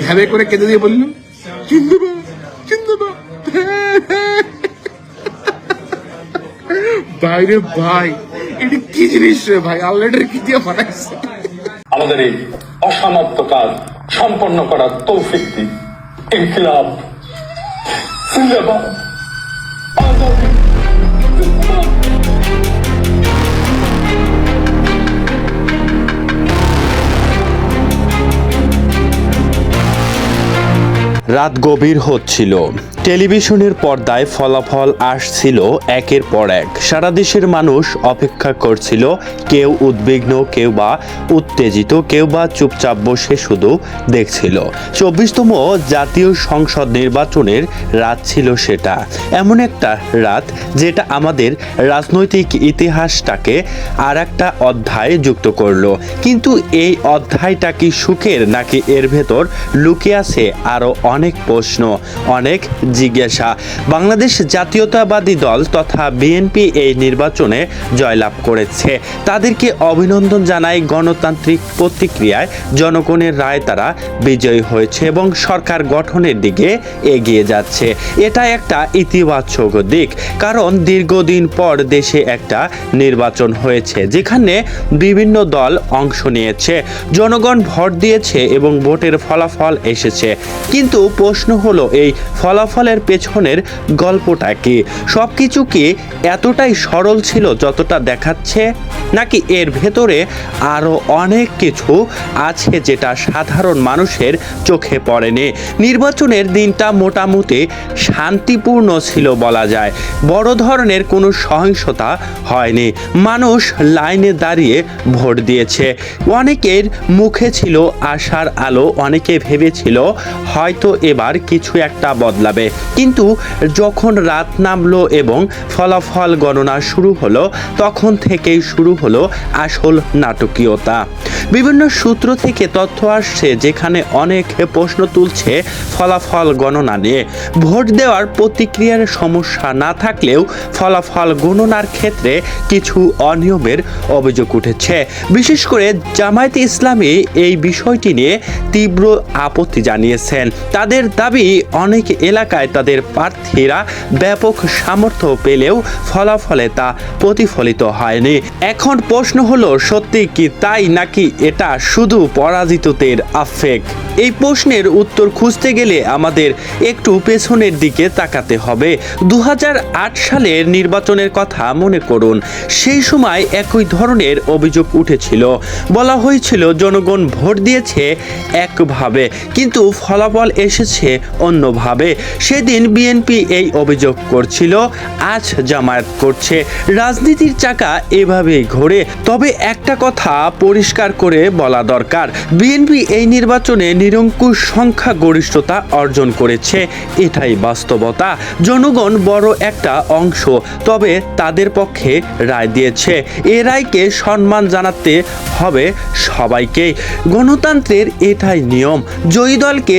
ভ্যাবে করে কেঁদে দিয়ে চিন্দবা চিন্দবা বাইরে ভাই এটা কি জিনিস রে ভাই আল্লাহটার কি দিয়ে আমাদের এই অসমাপ্ত কাজ সম্পন্ন করার তৌফিক দিন ইনকিলাব জিন্দাবাদ রাত গভীর হচ্ছিল। টেলিভিশনের পর্দায় ফলাফল আসছিল একের পর এক। সারা দেশের মানুষ অপেক্ষা করছিল, কেউ উদ্বিগ্ন, কেউ বা উত্তেজিত, কেউ বা চুপচাপ বসে শুধু দেখছিল। চব্বিশতম জাতীয় সংসদ নির্বাচনের রাত ছিল সেটা। এমন একটা রাত যেটা আমাদের রাজনৈতিক ইতিহাসটাকে আর একটা অধ্যায় যুক্ত করল। কিন্তু এই অধ্যায়টা কি সুখের নাকি এর ভেতর লুকিয়ে আছে আরও অনেক প্রশ্ন, অনেক জিজ্ঞাসা। বাংলাদেশ জাতীয়তাবাদী দল তথা বিএনপি এই নির্বাচনে জয়লাভ করেছে। তাদেরকে অভিনন্দন জানাই গণতান্ত্রিক প্রতিক্রিয়ায় জনগণের রায় তারা বিজয়ী হয়েছে এবং সরকার গঠনের দিকে এগিয়ে যাচ্ছে। এটা একটা ইতিবাচক দিক, কারণ দীর্ঘদিন পর দেশে একটা নির্বাচন হয়েছে, যেখানে বিভিন্ন দল অংশ নিয়েছে। জনগণ ভোট দিয়েছে এবং ভোটের ফলাফল এসেছে। কিন্তু প্রশ্ন হলো, এই ফলাফলের পেছনের গল্পটা কি সব কিছু কি এতটাই সরল ছিল যতটা দেখাচ্ছে? নাকি এর ভেতরে আরও অনেক কিছু আছে যেটা সাধারণ মানুষের চোখে পড়েনি? নির্বাচনের দিনটা মোটামুটি শান্তিপূর্ণ ছিল বলা যায়। বড় ধরনের কোনো সহিংসতা হয়নি। মানুষ লাইনে দাঁড়িয়ে ভোট দিয়েছে। অনেকের মুখে ছিল আশার আলো, অনেকে ভেবেছিল হয়তো এবার কিছু একটা বদলাবে। কিন্তু যখন রাত নামলো এবং ফলাফল গণনা শুরু হলো, তখন থেকেই শুরু হলো আসল নাটকীয়তা। বিভিন্ন সূত্র থেকে তথ্য আসছে যেখানে অনেক প্রশ্ন তুলছে ফলাফল গণনা নিয়ে। ভোট দেওয়ার প্রতিক্রিয়ার সমস্যা না থাকলেও ফলাফল গণনার ক্ষেত্রে কিছু অনিয়মের অভিযোগ উঠেছে। বিশেষ করে জামায়াতে ইসলামী এই বিষয়টি নিয়ে তীব্র আপত্তি জানিয়েছেন। তাদের দাবি, অনেক এলাকায় তাদের প্রার্থীরা ব্যাপক সামর্থ্য পেলেও ফলাফলে তা প্রতিফলিত হয়নি। এখন প্রশ্ন হলো, সত্যি কি তাই নাকি এটা শুধু পরাজিতদের আফেক? এই প্রশ্নের উত্তর খুঁজতে গেলে আমাদের একটু পেছনের দিকে তাকাতে হবে। দু হাজার আট সালের নির্বাচনের কথা মনে করুন, সেই সময় একই ধরনের অভিযোগ উঠেছিল। বলা হয়েছিল, জনগণ ভোট দিয়েছে একভাবে, কিন্তু ফলাফল এসেছে অন্যভাবে। সেদিন বিএনপি এই অভিযোগ করছিল, আজ জামায়াত করছে। রাজনীতির চাকা এভাবেই ঘোরে, তবে একটা কথা পরিষ্কার করে বলা দরকার। বিএনপি এই নির্বাচনে নিরঙ্কুশ সংখ্যা গরিষ্ঠতা অর্জন করেছে, এটাই বাস্তবতা। জনগণ বড় একটা অংশ, তবে তাদের পক্ষে রায় দিয়েছে। এ রায়কে সম্মান জানাতে হবে সবাইকে। গণতন্ত্রের এটাই নিয়ম। জয়ী দলকে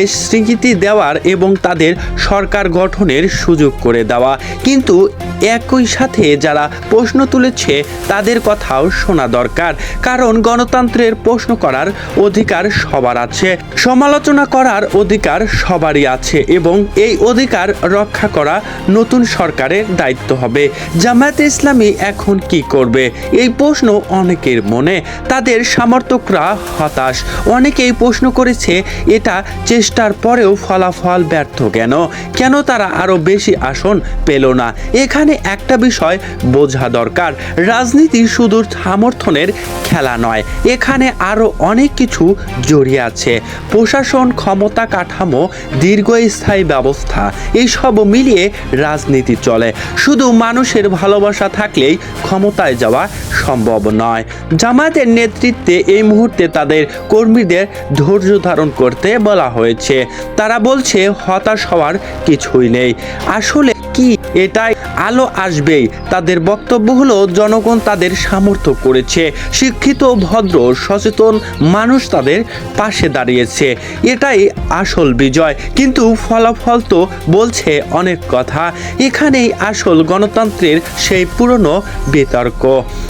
স্বীকৃতি দেওয়ার এবং তাদের সরকার গঠনের সুযোগ করে দেওয়া। কিন্তু একই সাথে যারা প্রশ্ন তুলেছে, তাদের কথাও শোনা দরকার। কারণ গণতন্ত্রের প্রশ্ন করার অধিকার সবার আছে, সমালোচনা করার অধিকার সবারই আছে এবং এই অধিকার রক্ষা করা নতুন সরকারের দায়িত্ব হবে। জামায়াতে ইসলামী এখন কি করবে? এই প্রশ্ন অনেকের মনে। তাদের সমর্থকরা হতাশ। অনেকেই প্রশ্ন করেছে, এটা চেষ্টার পরেও ফলাফল ব্যর্থ কেন? কেন তারা আরও বেশি আসন পেল না? এখানে একটা বিষয় বোঝা দরকার। রাজনীতি শুধু সমর্থনের খেলা নয়, এখানে আরও অনেক কিছু জড়িয়ে আছে। প্রশাসন ক্ষমতা কাঠামো, দীর্ঘস্থায়ী ব্যবস্থা, এইসব মিলিয়ে রাজনীতি চলে। শুধু মানুষের ভালোবাসা থাকলেই ক্ষমতায় যাওয়া সম্ভব নয়। জামায়াতের নেতৃত্বে এই মুহূর্তে তাদের কর্মীদের ধৈর্য ধারণ করতে বলা হয়েছে। তারা বলছে হতাশ হওয়ার কিছুই নেই। আসলে কি এটাই আলো আসবেই। তাদের বক্তব্য হলো, জনগণ তাদের সামর্থ্য করেছে। শিক্ষিত, ভদ্র, সচেতন মানুষ তাদের পাশে দাঁড়িয়েছে। এটাই আসল বিজয়। কিন্তু ফলাফল তো বলছে অনেক কথা। এখানেই আসল গণতন্ত্রের সেই পুরনো বিতর্ক।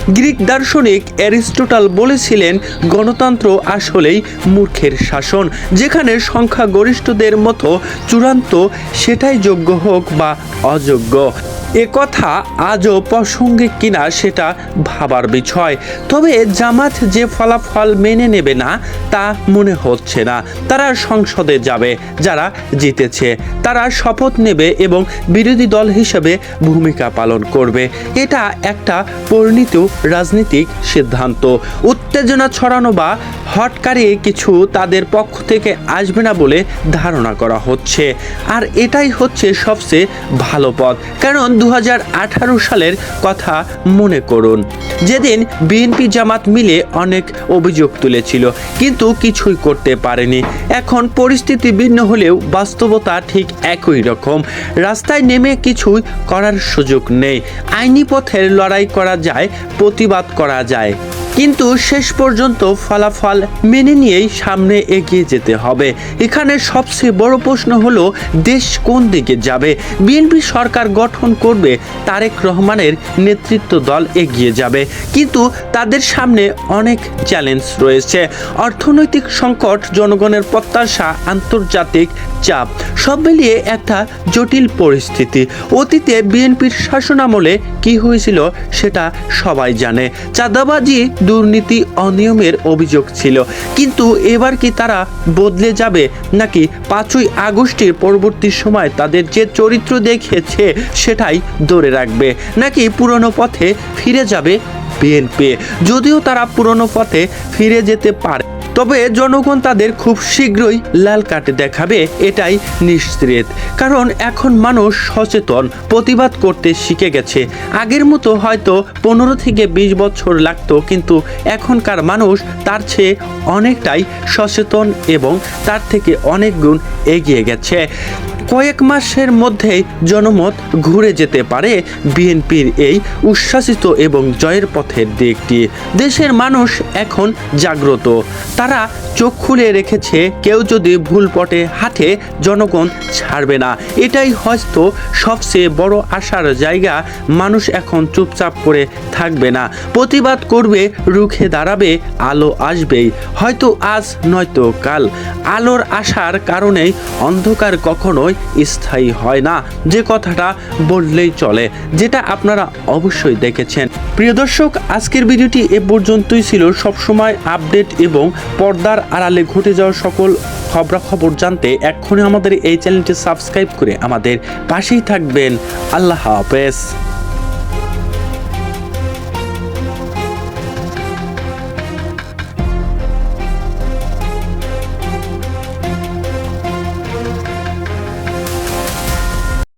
গ্রিক দার্শনিক অ্যারিস্টোটাল বলেছিলেন, গণতন্ত্র আসলেই মূর্খের শাসন। যেখানে সংখ্যাগরিষ্ঠদের মতো চূড়ান্ত, সেটাই যোগ্য হোক বা অযোগ্য। এ কথা আজও প্রাসঙ্গিক কিনা সেটা ভাবার বিষয়। তবে জামাত যে ফলাফল মেনে নেবে না, তা মনে হচ্ছে না। তারা সংসদে যাবে, যারা জিতেছে। তারা শপথ নেবে এবং বিরোধী দল হিসেবে ভূমিকা পালন করবে। এটা একটা পরিণত রাজনৈতিক সিদ্ধান্ত। উত্তেজনা ছড়ানো বা হটকারী কিছু তাদের পক্ষ থেকে আসবে না বলে ধারণা করা হচ্ছে। আর এটাই হচ্ছে সবচেয়ে ভালো পথ। কারণ দু সালের কথা মনে করুন। যেদিন বিএনপি জামাত মিলে অনেক অভিযোগ তুলেছিল, কিন্তু কিছুই করতে পারেনি। এখন পরিস্থিতি ভিন্ন হলেও বাস্তবতা ঠিক একই রকম। রাস্তায় নেমে কিছুই করার সুযোগ নেই। আইনি পথের লড়াই করা যায়, প্রতিবাদ করা যায়। কিন্তু শেষ পর্যন্ত ফলাফল মেনে নিয়েই সামনে এগিয়ে যেতে হবে। এখানে সবচেয়ে বড় প্রশ্ন হলো, দেশ কোন দিকে যাবে? বিএনপি সরকার গঠন করবে, তারেক রহমানের নেতৃত্ব দল এগিয়ে যাবে। কিন্তু তাদের সামনে অনেক চ্যালেঞ্জ রয়েছে। অর্থনৈতিক সংকট, জনগণের প্রত্যাশা, আন্তর্জাতিক চাপ, সব মিলিয়ে একটা জটিল পরিস্থিতি। অতীতে বিএনপির শাসনামলে কি হয়েছিল সেটা সবাই জানে। চাঁদাবাজি দুর্নীতি অনিয়মের অভিযোগ ছিল। কিন্তু এবার কি তারা বদলে যাবে? নাকি পাঁচই আগস্টের পরবর্তী সময় তাদের যে চরিত্র দেখেছে সেটাই ধরে রাখবে? নাকি পুরনো পথে ফিরে যাবে বিএনপি? যদিও তারা পুরনো পথে ফিরে যেতে পারে তবে জনগণ তাদের খুব শীঘ্রই লাল কার্ড দেখাবে, এটাই নিশ্চিত। কারণ এখন মানুষ সচেতন, প্রতিবাদ করতে শিখে গেছে। আগের মতো হয়তো পনেরো থেকে বিশ বছর লাগতো, কিন্তু এখনকার মানুষ তার চেয়ে অনেকটাই সচেতন এবং তার থেকে অনেক গুণ এগিয়ে গেছে। কয়েক মাসের মধ্যেই জনমত ঘুরে যেতে পারে বিএনপির এই উচ্ছ্বাসিত এবং জয়ের পথের দিকটি। দেশের মানুষ এখন জাগ্রত। তারা চোখ খুলে রেখেছে, কেউ যদি ভুল পটে হাঁটে, জনগণ ছাড়বে না। এটাই হয়তো সবচেয়ে বড় আশার জায়গা। মানুষ এখন চুপচাপ করে থাকবে না। প্রতিবাদ করবে, রুখে দাঁড়াবে, আলো আসবেই। হয়তো আজ, নয়তো কাল। আলোর আসার কারণেই অন্ধকার কখনোই স্থায়ী হয় না। যে কথাটা বললেই চলে, যেটা আপনারা অবশ্যই দেখেছেন। প্রিয় দর্শক, আজকের ভিডিওটি এ পর্যন্তই ছিল। সবসময় আপডেট এবং পর্দার আড়ালে ঘটে যাওয়া সকল খবরাখবর জানতে এক্ষুনি আমাদের এই চ্যানেলটি সাবস্ক্রাইব করে আমাদের পাশেই থাকবেন। আল্লাহ হাফেজ।